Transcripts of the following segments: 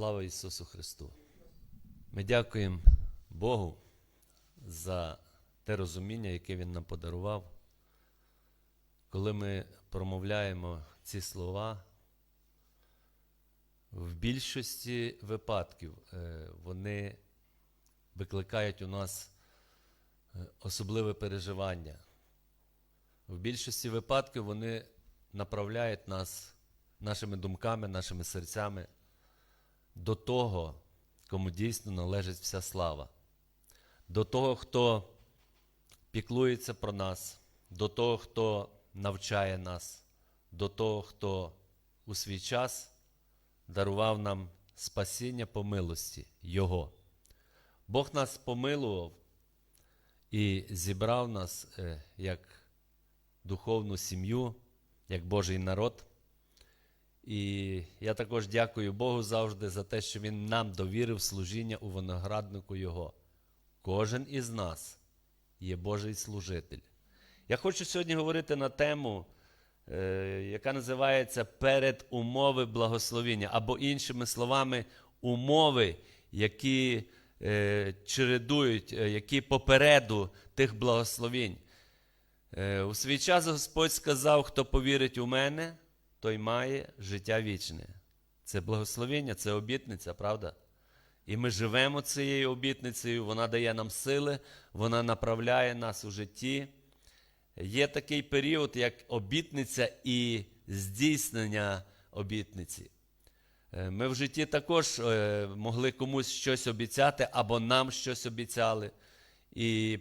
Слава Ісусу Христу! Ми дякуємо Богу за те розуміння, яке Він нам подарував. Коли ми промовляємо ці слова, в більшості випадків е, вони викликають у нас е, особливе переживання. В більшості випадків вони направляють нас нашими думками, нашими серцями до того, кому дійсно належить вся слава, до того, хто піклується про нас, до того, хто навчає нас, до того, хто у свій час дарував нам спасіння по милості Його. Бог нас помилував і зібрав нас е, як духовну сім'ю, як Божий народ. І я також дякую Богу завжди за те, що Він нам довірив служіння у винограднику Його. Кожен із нас є Божий служитель. Я хочу сьогодні говорити на тему, е, яка називається передумови благословіння, або іншими словами, умови, які е, чередують, е, які попереду тих благословінь. У свій час Господь сказав, хто повірить у мене, той має життя вічне. Це благословення, це обітниця, правда? І ми живемо цією обітницею, вона дає нам сили, вона направляє нас у житті. Є такий період, як обітниця і здійснення обітниці. Е, Ми в житті також е, могли комусь щось обіцяти або нам щось обіцяли. І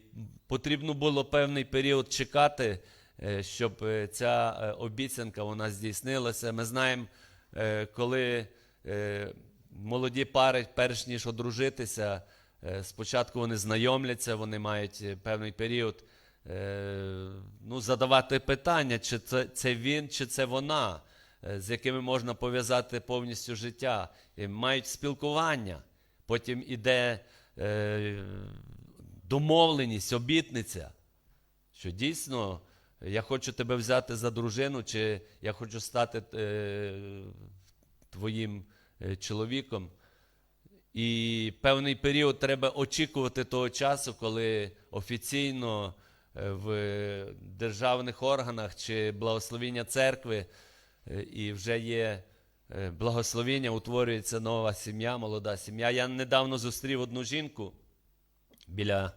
потрібно було певний період чекати, щоб е, ця е, обіцянка вона здійснилася. Ми знаємо, е, коли е, молоді пари, перш ніж одружитися, е, спочатку вони знайомляться, вони мають е, певний період е, ну, задавати питання, чи це, це він, чи це вона, е, з якими можна пов'язати повністю життя. І мають спілкування. Потім іде е, домовленість, обітниця, що дійсно я хочу тебе взяти за дружину, чи я хочу стати е, твоїм е, чоловіком. І певний період треба очікувати того часу, коли офіційно е, в державних органах чи благословіння церкви е, і вже є благословіння, утворюється нова сім'я, молода сім'я. Я недавно зустрів одну жінку біля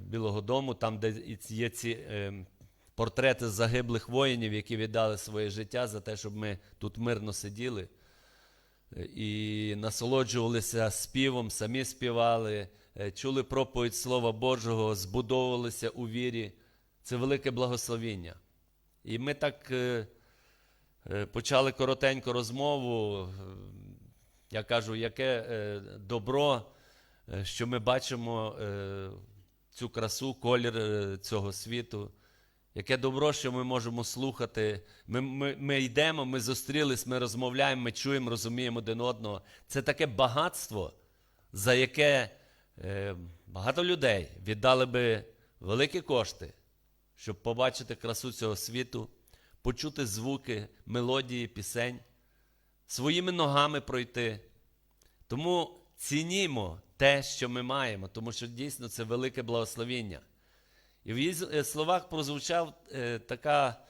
Білого Дому, там, де є ці е, портрети загиблих воїнів, які віддали своє життя за те, щоб ми тут мирно сиділи е, і насолоджувалися співом, самі співали, е, чули проповідь Слова Божого, збудовувалися у вірі. Це велике благословіння. І ми так е, е, почали коротеньку розмову. Е, Я кажу, яке е, добро, е, що ми бачимо е, цю красу, колір е, цього світу. Яке добро, що ми можемо слухати. Ми, ми, ми йдемо, ми зустрілись, ми розмовляємо, ми чуємо, розуміємо один одного. Це таке багатство, за яке е, багато людей віддали би великі кошти, щоб побачити красу цього світу, почути звуки, мелодії, пісень, своїми ногами пройти. Тому цінімо те, що ми маємо, тому що дійсно це велике благословіння. І в її е, словах прозвучав е, така,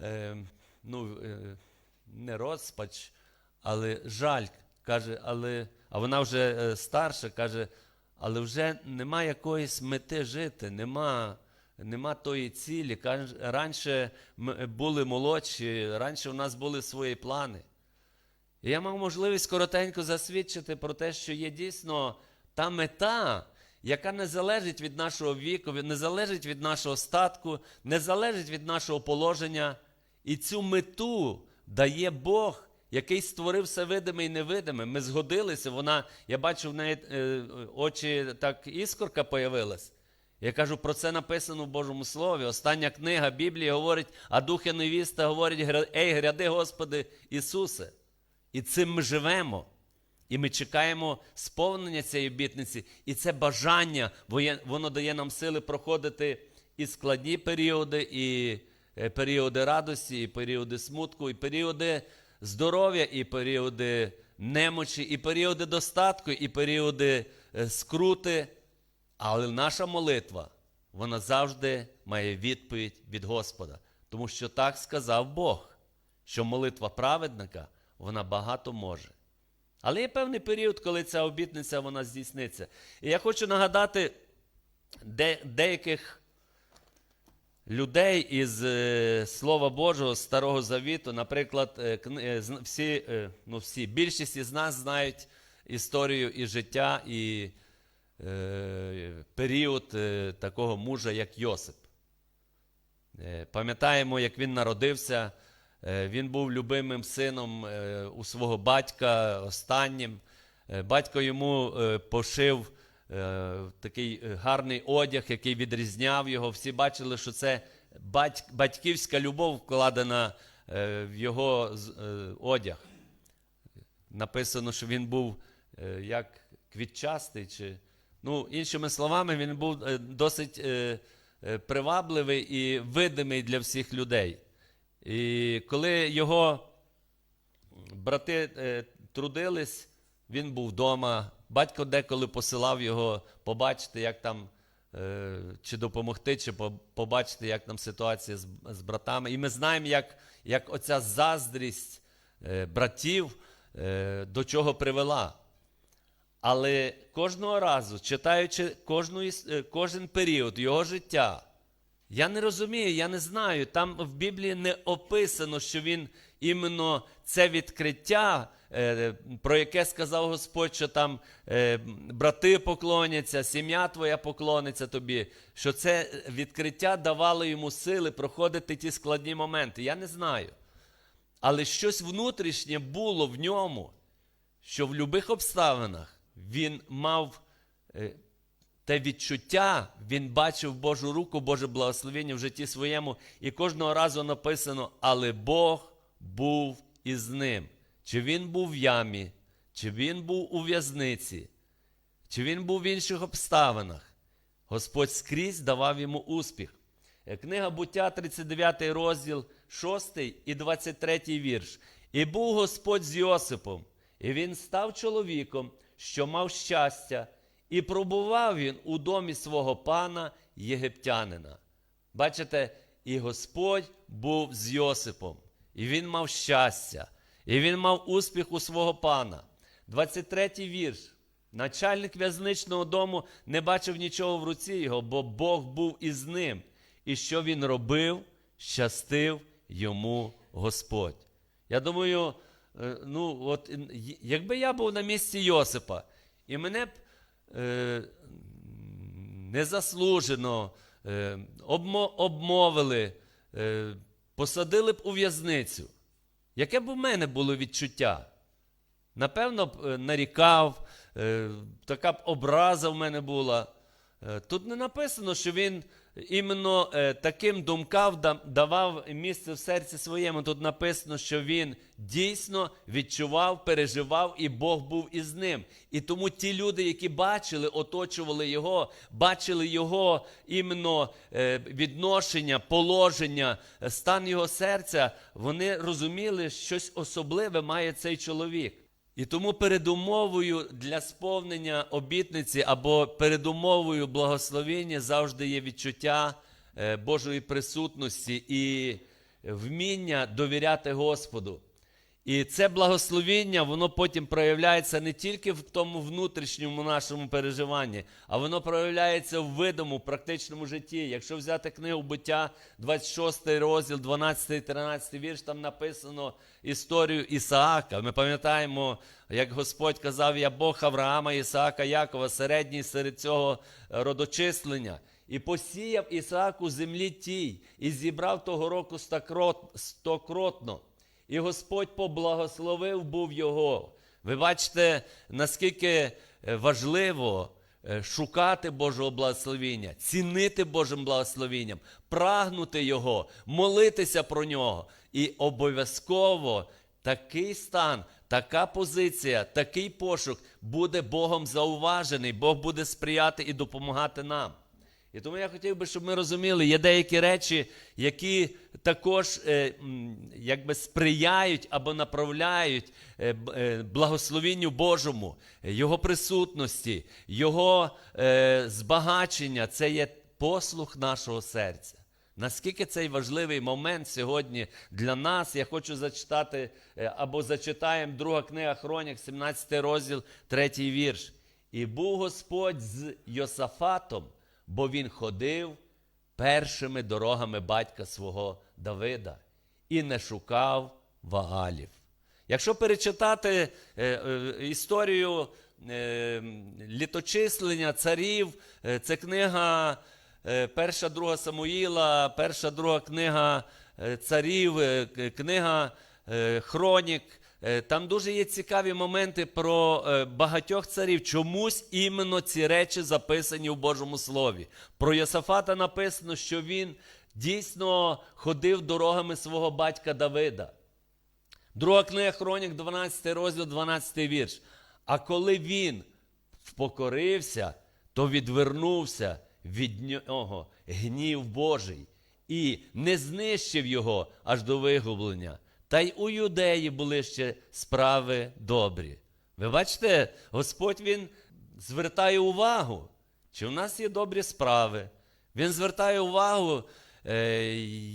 е, ну, е, не розпач, але жаль. Каже, але, а вона вже е, старша, каже, але вже нема якоїсь мети жити, нема, нема тої цілі. Раніше ми були молодші, раніше у нас були свої плани. І я мав можливість коротенько засвідчити про те, що є дійсно та мета, яка не залежить від нашого віку, не залежить від нашого статку, не залежить від нашого положення. І цю мету дає Бог, який створив все видиме і невидиме. Ми згодилися, вона, я бачу, в неї е, очі так іскорка появилась. Я кажу, про це написано в Божому Слові. Остання книга Біблії говорить, а дух і невіста говорить, ей, гряди, Господи Ісусе. І цим ми живемо. І ми чекаємо сповнення цієї обітниці. І це бажання, воно дає нам сили проходити і складні періоди, і е, періоди радості, і періоди смутку, і періоди здоров'я, і періоди немочі, і періоди достатку, і періоди е, скрути. Але наша молитва, вона завжди має відповідь від Господа. Тому що так сказав Бог, що молитва праведника, вона багато може. Але є певний період, коли ця обітниця вона здійсниться. І я хочу нагадати де, деяких людей із е, Слова Божого Старого Завіту. Наприклад, е, е, всі, е, ну, всі, більшість із нас знають історію і життя, і е, період е, такого мужа, як Йосип. Е, Пам'ятаємо, як він народився. Е, Він був любимим сином е, у свого батька останнім. Е, Батько йому пошив такий гарний одяг, який відрізняв його. Всі бачили, що це батьківська любов вкладена в його одяг. Написано, що він був як квітчастий, чи, ну, іншими словами, він був досить привабливий і видимий для всіх людей. І коли його брати е, трудились, він був вдома. Батько деколи посилав його побачити, як там, е, чи допомогти, чи побачити, як там ситуація з, з братами. І ми знаємо, як, як оця заздрість е, братів е, до чого привела. Але кожного разу, читаючи кожну, е, кожен період його життя, я не розумію, я не знаю. Там в Біблії не описано, що він іменно це відкриття, е, про яке сказав Господь, що там е, брати поклоняться, сім'я твоя поклониться тобі, що це відкриття давало йому сили проходити ті складні моменти. Я не знаю. Але щось внутрішнє було в ньому, що в будь-яких обставинах він мав е, те відчуття, він бачив Божу руку, Боже благословення в житті своєму, і кожного разу написано, але Бог був із ним. Чи він був в ямі, чи він був у в'язниці, чи він був в інших обставинах. Господь скрізь давав йому успіх. Е, Книга буття, 39 розділ, 6 і 23 вірш. І був Господь з Йосипом, і він став чоловіком, що мав щастя, і пробував він у домі свого пана єгиптянина. Бачите, і Господь був з Йосипом, і він мав щастя, і він мав успіх у свого пана. 23 вірш. Начальник в'язничного дому не бачив нічого в руці його, бо Бог був із ним. І що він робив, щастив йому Господь. Я думаю, е, ну, от, якби я був на місці Йосипа, і мене б незаслужено е, обмовили, е, посадили б у в'язницю, яке б у мене було відчуття? Напевно, б е, нарікав, е, така б образа в мене була. Е, Тут не написано, що він іменно е, таким думкам давав місце в серці своєму. Тут написано, що він дійсно відчував, переживав, і Бог був із ним. І тому ті люди, які бачили, оточували його, бачили його іменно е, відношення, положення, стан його серця, вони розуміли, що щось особливе має цей чоловік. І тому передумовою для сповнення обітниці або передумовою благословення завжди є відчуття е, Божої присутності і вміння довіряти Господу. І це благословіння, воно потім проявляється не тільки в тому внутрішньому нашому переживанні, а воно проявляється в видому, практичному житті. Якщо взяти книгу буття, 26 розділ, 12, 13 вірш, там написано історію Ісаака. Ми пам'ятаємо, як Господь казав, я Бог Авраама, Ісаака, Якова, середній серед цього родочислення. І посіяв Ісаак у землі тій, і зібрав того року стокрот- стокротно. І Господь поблагословив був його. Ви бачите, наскільки е, важливо е, шукати Божого благословіння, цінити Божим благословінням, прагнути Його, молитися про нього. І обов'язково такий стан, така позиція, такий пошук буде Богом зауважений, Бог буде сприяти і допомагати нам. І тому я хотів би, щоб ми розуміли, є деякі речі, які також е, якби сприяють або направляють е, е, благословінню Божому, Його присутності, Його збагачення це є послух нашого серця. Наскільки цей важливий момент сьогодні для нас, я хочу зачитати або зачитаємо друга книга Хронік, 17 розділ, 3 вірш. І був Господь з Йосафатом, бо він ходив першими дорогами батька свого Давида і не шукав Ваалів. Якщо перечитати е, е, історію е, літочислення царів, це книга перша, друга Самуїла, перша, друга книга царів, книга Хронік. Там дуже є цікаві моменти про багатьох царів. Чомусь іменно ці речі записані в Божому Слові. Про Йосафата написано, що він дійсно ходив дорогами свого батька Давида. Друга книга Хронік, 12 розділ, 12 вірш. А коли він впокорився, то відвернувся від нього гнів Божий і не знищив його аж до вигублення. Та й у юдеї були ще справи добрі. Ви бачите, Господь Він звертає увагу, чи в нас є добрі справи. Він звертає увагу,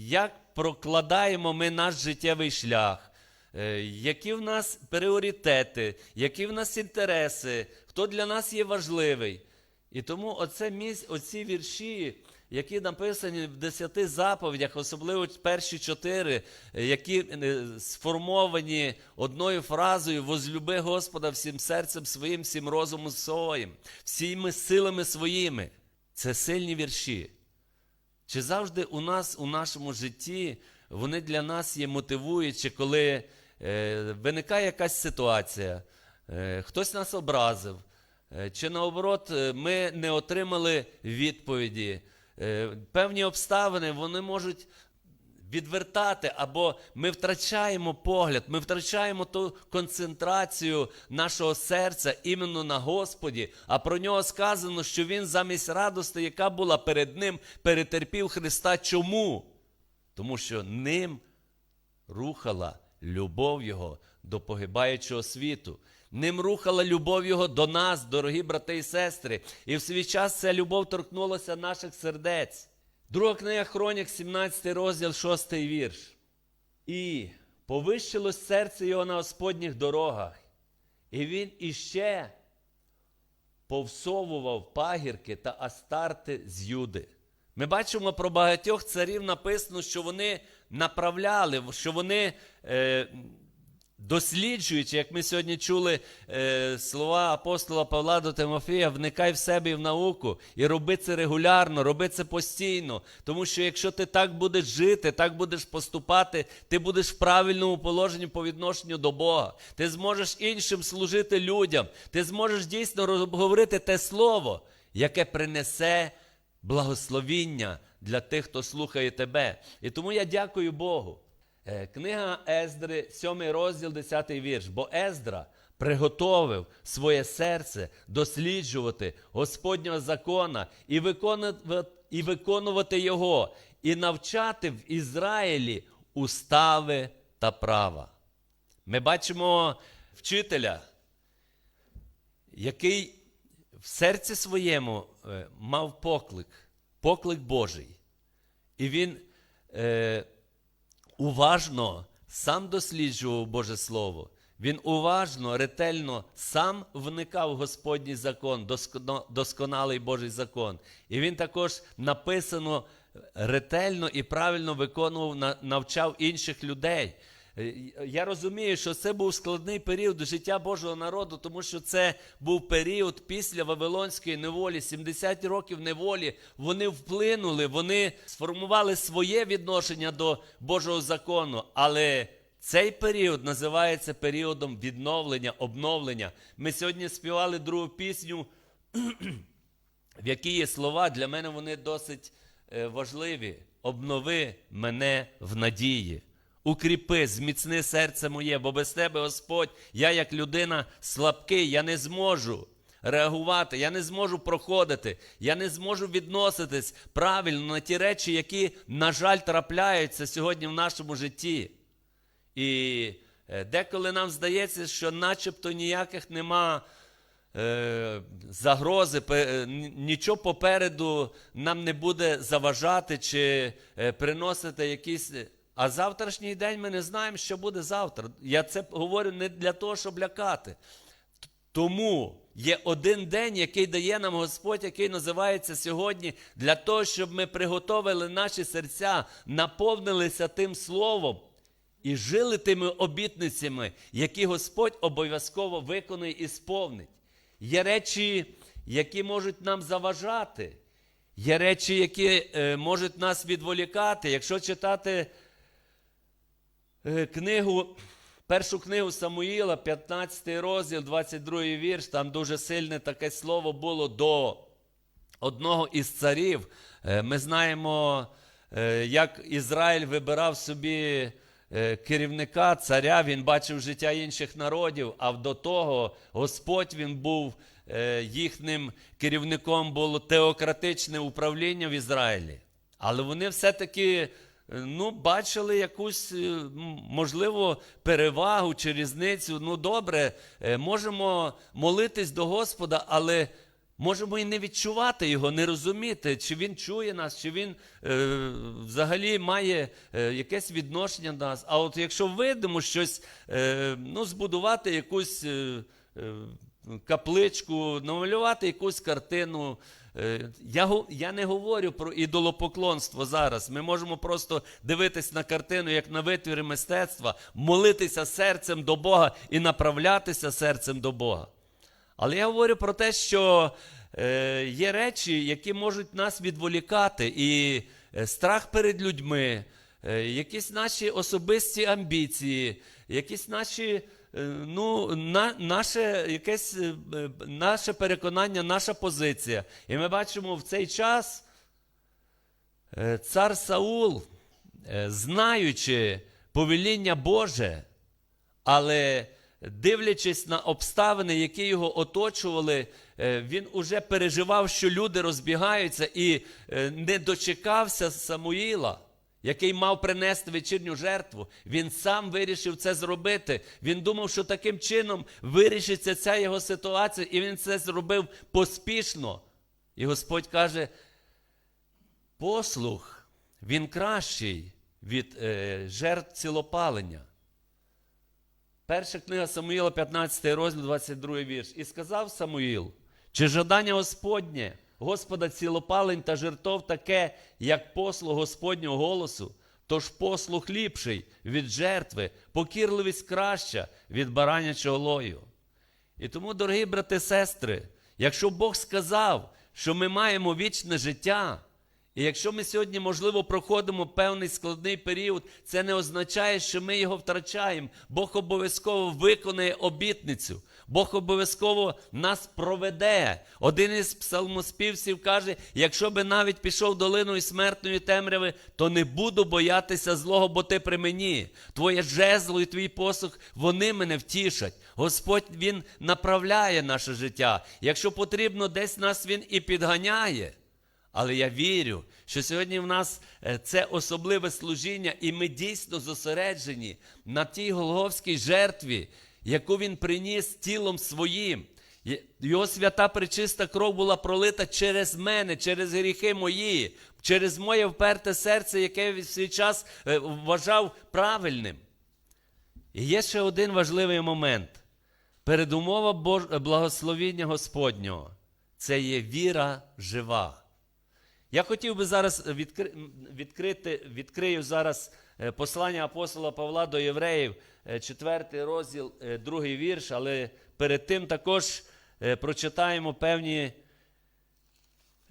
як прокладаємо ми наш життєвий шлях, е, які в нас пріоритети, які в нас інтереси, хто для нас є важливий. І тому оце місць, оці вірші, які написані в десяти заповідях, особливо перші чотири, е, які е, сформовані одною фразою возлюби Господа всім серцем своїм, всім розумом своїм, всіми силами своїми. Це сильні вірші. Чи завжди у нас у нашому житті вони для нас є мотивуючі, коли е, виникає якась ситуація, е, хтось нас образив, е, чи наоборот, е, ми не отримали відповіді. Е, певні обставини вони можуть відвертати, або ми втрачаємо погляд, ми втрачаємо ту концентрацію нашого серця іменно на Господі. А про нього сказано, що він замість радості, яка була перед ним, перетерпів Христа. Чому? Тому що ним рухала любов Його до погибаючого світу. Ним рухала любов Його до нас, дорогі брати і сестри. І в свій час ця любов торкнулася наших сердець. Друга книга Хронік, 17 розділ, 6 вірш. І повищилось серце його на Господніх дорогах, і він іще повсовував пагірки та астарти з Юди. Ми бачимо про багатьох царів написано, що вони направляли, що вони, е, досліджуючи, як ми сьогодні чули е, слова апостола Павла до Тимофія, вникай в себе і в науку і роби це регулярно, роби це постійно. Тому що якщо ти так будеш жити, так будеш поступати, ти будеш в правильному положенні по відношенню до Бога. Ти зможеш іншим служити людям, ти зможеш дійсно говорити те слово, яке принесе благословіння для тих, хто слухає тебе. І тому я дякую Богу. Е, Книга Ездри, 7 розділ, 10 вірш. Бо Ездра приготовив своє серце досліджувати Господнього закона і виконувати, і виконувати його, і навчати в Ізраїлі устави та права. Ми бачимо вчителя, який в серці своєму е, мав поклик, поклик Божий. І він е, уважно сам досліджував Боже Слово. Він уважно, ретельно сам вникав в Господній закон, досконалий Божий закон. І він також написано ретельно і правильно виконував, навчав інших людей. Е, Я розумію, що це був складний період життя Божого народу, тому що це був період після Вавилонської неволі, 70 років неволі. Вони вплинули, вони сформували своє відношення до Божого закону. Але цей період називається періодом відновлення, обновлення. Ми сьогодні співали другу пісню в якій є слова, для мене вони досить е, важливі. Обнови мене в надії. Укріпи, зміцни серце моє, бо без тебе, Господь, я як людина слабкий, я не зможу. реагувати, я не зможу проходити, я не зможу відноситись правильно на ті речі, які, на жаль, трапляються сьогодні в нашому житті. І е, деколи нам здається, що начебто ніяких нема е, загрози, е, нічого попереду нам не буде заважати чи приносити якісь. А завтрашній день ми не знаємо, що буде завтра. Я це говорю не для того, щоб лякати. Тому є один день, який дає нам Господь, який називається сьогодні, для того, щоб ми приготовили наші серця, наповнилися тим словом і жили тими обітницями, які Господь обов'язково виконує і сповнить. Є речі, які можуть нам заважати, є речі, які е, можуть нас відволікати. Якщо читати книгу, першу книгу Самуїла, 15 розділ, 22 вірш, там дуже сильне таке слово було до одного із царів. Е, Ми знаємо, е, як Ізраїль вибирав собі е, керівника, царя, він бачив життя інших народів, а до того Господь він був е, їхнім керівником, було теократичне управління в Ізраїлі. Але вони все-таки е, ну, бачили якусь, е, можливо, перевагу чи різницю. Ну, добре, е, можемо молитись до Господа, але можемо і не відчувати його, не розуміти, чи він чує нас, чи він е, взагалі має е, якесь відношення до нас. А от якщо видимо щось, е, ну, збудувати якусь. Е, е, Капличку, намалювати якусь картину. Е, Я, я не говорю про ідолопоклонство зараз. Ми можемо просто дивитись на картину як на витвір мистецтва, молитися серцем до Бога і направлятися серцем до Бога. Але я говорю про те, що е, є речі, які можуть нас відволікати, і е, страх перед людьми, е, якісь наші особисті амбіції, якісь наші. Е, Ну, на, наше, якесь, е, наше переконання, наша позиція. І ми бачимо в цей час е, цар Саул, знаючи повеління Боже, але дивлячись на обставини, які його оточували, він уже переживав, що люди розбігаються, і не дочекався Самуїла, який мав принести вечірню жертву. Він сам вирішив це зробити. Він думав, що таким чином вирішиться ця його ситуація, і він це зробив поспішно. І Господь каже: послух, він кращий від е, жертв цілопалення. Перша книга Самуїла, 15 розділ, 22 вірш. І сказав Самуїл, чи жадання Господнє, Господа цілопалень та жертов таке, як послуг Господнього голосу, тож послух ліпший від жертви, покірливість краща від баранячого лою. І тому, дорогі брати сестри, якщо Бог сказав, що ми маємо вічне життя, і якщо ми сьогодні, можливо, проходимо певний складний період, це не означає, що ми його втрачаємо. Бог обов'язково виконає обітницю. Бог обов'язково нас проведе. Один із псалмоспівців каже: якщо би навіть пішов долиною смертної темряви, то не буду боятися злого, бо ти при мені. Твоє жезло і твій посух, вони мене втішать. Господь Він направляє наше життя. Якщо потрібно, десь нас Він і підганяє. Але я вірю, що сьогодні в нас е, це особливе служіння, і ми дійсно зосереджені на тій Голговській жертві, яку він приніс тілом своїм. Його свята пречиста кров була пролита через мене, через гріхи мої, через моє вперте серце, яке в свій час е, вважав правильним. І є ще один важливий момент. Передумова благословіння Господнього це є віра жива. Я хотів би зараз відкри... відкрити, відкрию зараз е, послання апостола Павла до євреїв, 4 розділ, е, другий вірш, але перед тим також е, прочитаємо певні,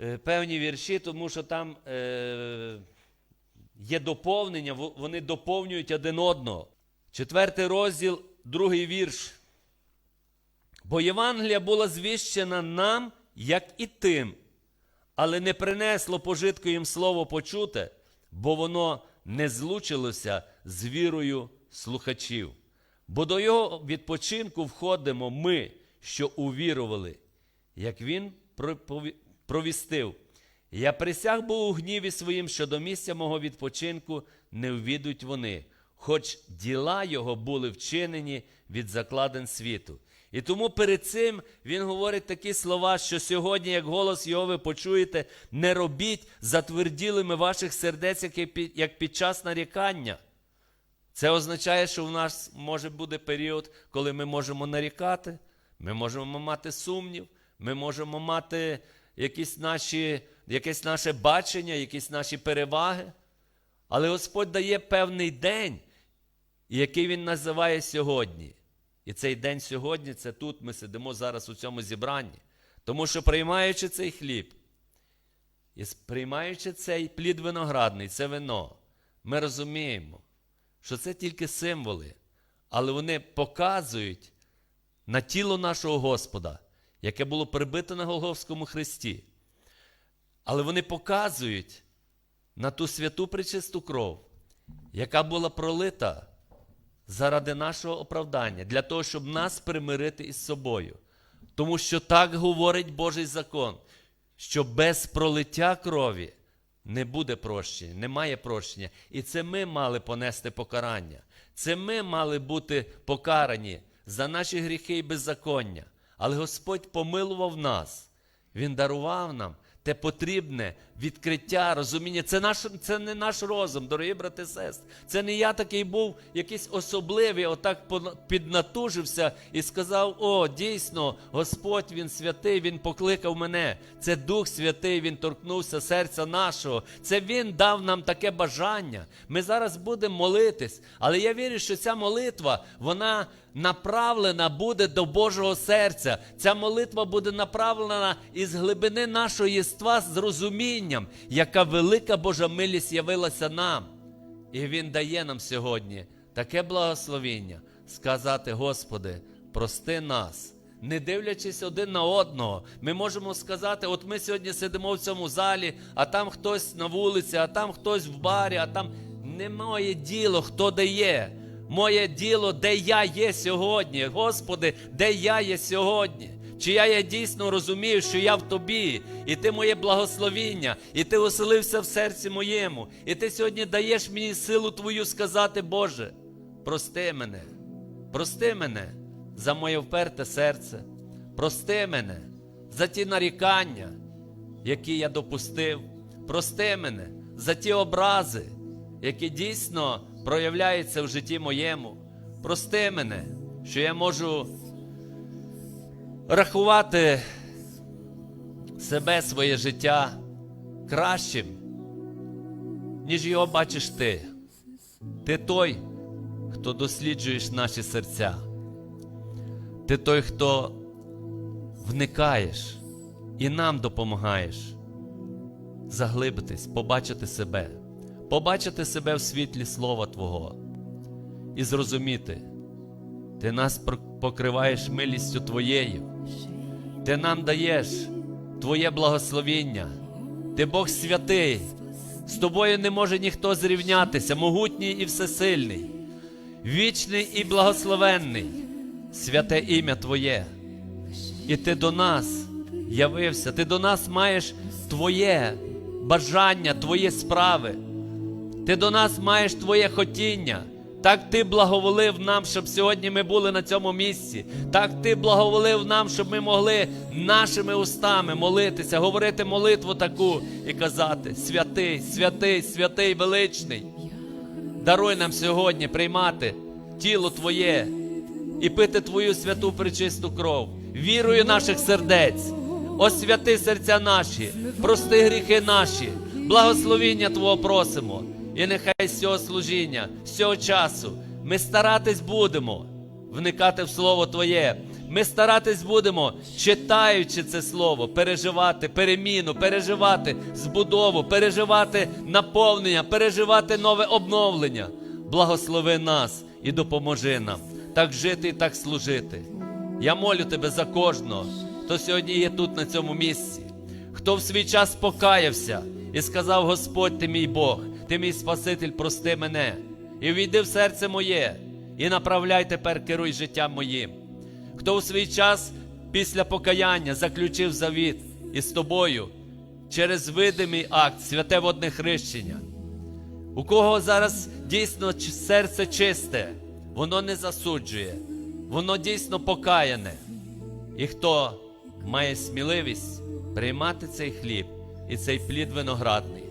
е, певні вірші, тому що там е, є доповнення, вони доповнюють один одного. Четвертий розділ, другий вірш. Бо Євангелія була звіщена нам, як і тим, але не принесло пожитку їм слово почуте, бо воно не злучилося з вірою слухачів. Бо до його відпочинку входимо ми, що увірували. як він провістив. Я присяг був у гніві своїм, що до місця мого відпочинку не ввідуть вони, хоч діла його були вчинені від закладин світу. І тому перед цим він говорить такі слова, що сьогодні, як голос його ви почуєте, не робіть затверділими ваших сердець, як під час нарікання. Це означає, що в нас може бути період, коли ми можемо нарікати, ми можемо мати сумнів, ми можемо мати якісь наші, якесь наше бачення, якісь наші переваги. Але Господь дає певний день, який Він називає сьогодні. І цей день сьогодні це тут ми сидимо зараз у цьому зібранні. Тому що приймаючи цей хліб і приймаючи цей плід виноградний, це вино, ми розуміємо, що це тільки символи, але вони показують на тіло нашого Господа, яке було прибите на Голговському хресті. Але вони показують на ту святу причисту кров, яка була пролита заради нашого оправдання, для того, щоб нас примирити із собою. Тому що так говорить Божий закон, що без пролиття крові не буде прощення, немає прощення. І це ми мали понести покарання. Це ми мали бути покарані за наші гріхи і беззаконня. Але Господь помилував нас. Він дарував нам те потрібне відкриття, розуміння. Це, наш, це не наш розум, дорогі брати і сестри. Це не я такий був якийсь особливий, отак піднатужився і сказав: О, дійсно, Господь Він святий, Він покликав мене. Це Дух Святий, Він торкнувся серця нашого. Це Він дав нам таке бажання. Ми зараз будемо молитись, але я вірю, що ця молитва, вона направлена буде до Божого серця. Ця молитва буде направлена із глибини нашого єства з розумінням, яка велика Божа милість явилася нам. І Він дає нам сьогодні таке благословіння сказати, Господи, прости нас. Не дивлячись один на одного, ми можемо сказати: от ми сьогодні сидимо в цьому залі, а там хтось на вулиці, а там хтось в барі, а там не моє діло, хто де є. Моє діло, де я є сьогодні. Господи, де я є сьогодні. Чи я, я дійсно розумію, що я в тобі, і ти моє благословіння, і ти оселився в серці моєму, і ти сьогодні даєш мені силу твою сказати, Боже, прости мене, прости мене за моє вперте серце, прости мене за ті нарікання, які я допустив, прости мене за ті образи, які дійсно проявляються в житті моєму. Прости мене, що я можу рахувати себе, своє життя кращим, ніж його бачиш ти. Ти той, хто досліджуєш наші серця. Ти той, хто вникаєш і нам допомагаєш заглибитись, побачити себе, побачити себе в світлі Слова Твого і зрозуміти, ти нас покриваєш милістю Твоєю, ти нам даєш Твоє благословіння, ти Бог святий, з тобою не може ніхто зрівнятися, могутній і всесильний, вічний і благословенний, святе ім'я Твоє. І ти до нас явився, ти до нас маєш Твоє бажання, Твої справи. Ти до нас маєш Твоє хотіння. Так ти благоволив нам, щоб сьогодні ми були на цьому місці. Так ти благоволив нам, щоб ми могли нашими устами молитися, говорити молитву таку і казати: святий, святий, святий, величний. Даруй нам сьогодні приймати тіло Твоє і пити Твою святу пречисту кров, вірою наших сердець. Освяти серця наші, прости гріхи наші, благословіння Твого просимо. І нехай з цього служіння, з цього часу ми старатись будемо вникати в Слово Твоє. Ми старатись будемо, читаючи це слово, переживати переміну, переживати збудову, переживати наповнення, переживати нове обновлення. Благослови нас і допоможи нам так жити і так служити. Я молю тебе за кожного, хто сьогодні є тут на цьому місці, хто в свій час покаявся і сказав: Господь, ти мій Бог, ти мій Спаситель, прости мене, і війди в серце моє, і направляй тепер керуй життям моїм. Хто у свій час після покаяння заключив завіт із тобою через видимий акт святе водне хрещення. У кого зараз дійсно серце чисте, воно не засуджує, воно дійсно покаяне. І хто має сміливість приймати цей хліб і цей плід виноградний,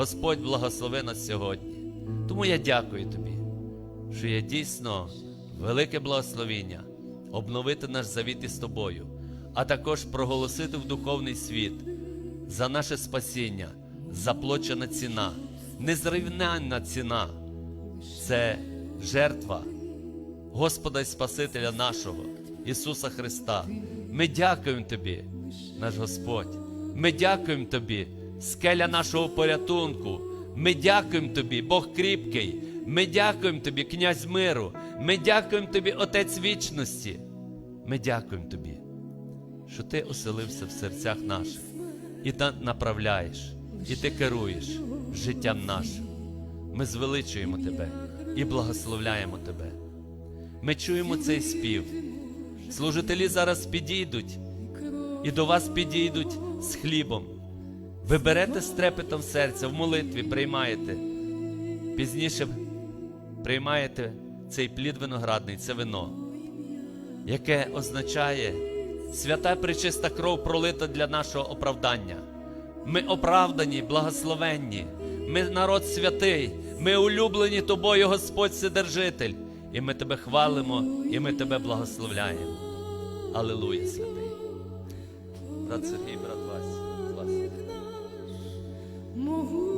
Господь благослови нас сьогодні. Тому я дякую тобі, що є дійсно велике благословіння обновити наш завіт із тобою, а також проголосити в духовний світ за наше спасіння, заплачена ціна, незрівнянна ціна. Це жертва Господа і Спасителя нашого, Ісуса Христа. Ми дякуємо Тобі, наш Господь. Ми дякуємо Тобі, скеля нашого порятунку. Ми дякуємо Тобі, Бог кріпкий. Ми дякуємо Тобі, князь миру. Ми дякуємо Тобі, Отець вічності. Ми дякуємо Тобі, що Ти оселився в серцях наших і та направляєш, і ти керуєш життям нашим. Ми звеличуємо Тебе і благословляємо Тебе. Ми чуємо цей спів. Служителі зараз підійдуть і до вас підійдуть з хлібом. Ви берете з трепетом серця в молитві, приймаєте. Пізніше приймаєте цей плід виноградний, це вино, яке означає свята пречиста кров пролита для нашого оправдання. Ми оправдані, благословенні, ми народ святий, ми улюблені тобою, Господь Вседержитель, і ми тебе хвалимо, і ми тебе благословляємо. Аллилуйя, святий. Брат Сергій, брат mohu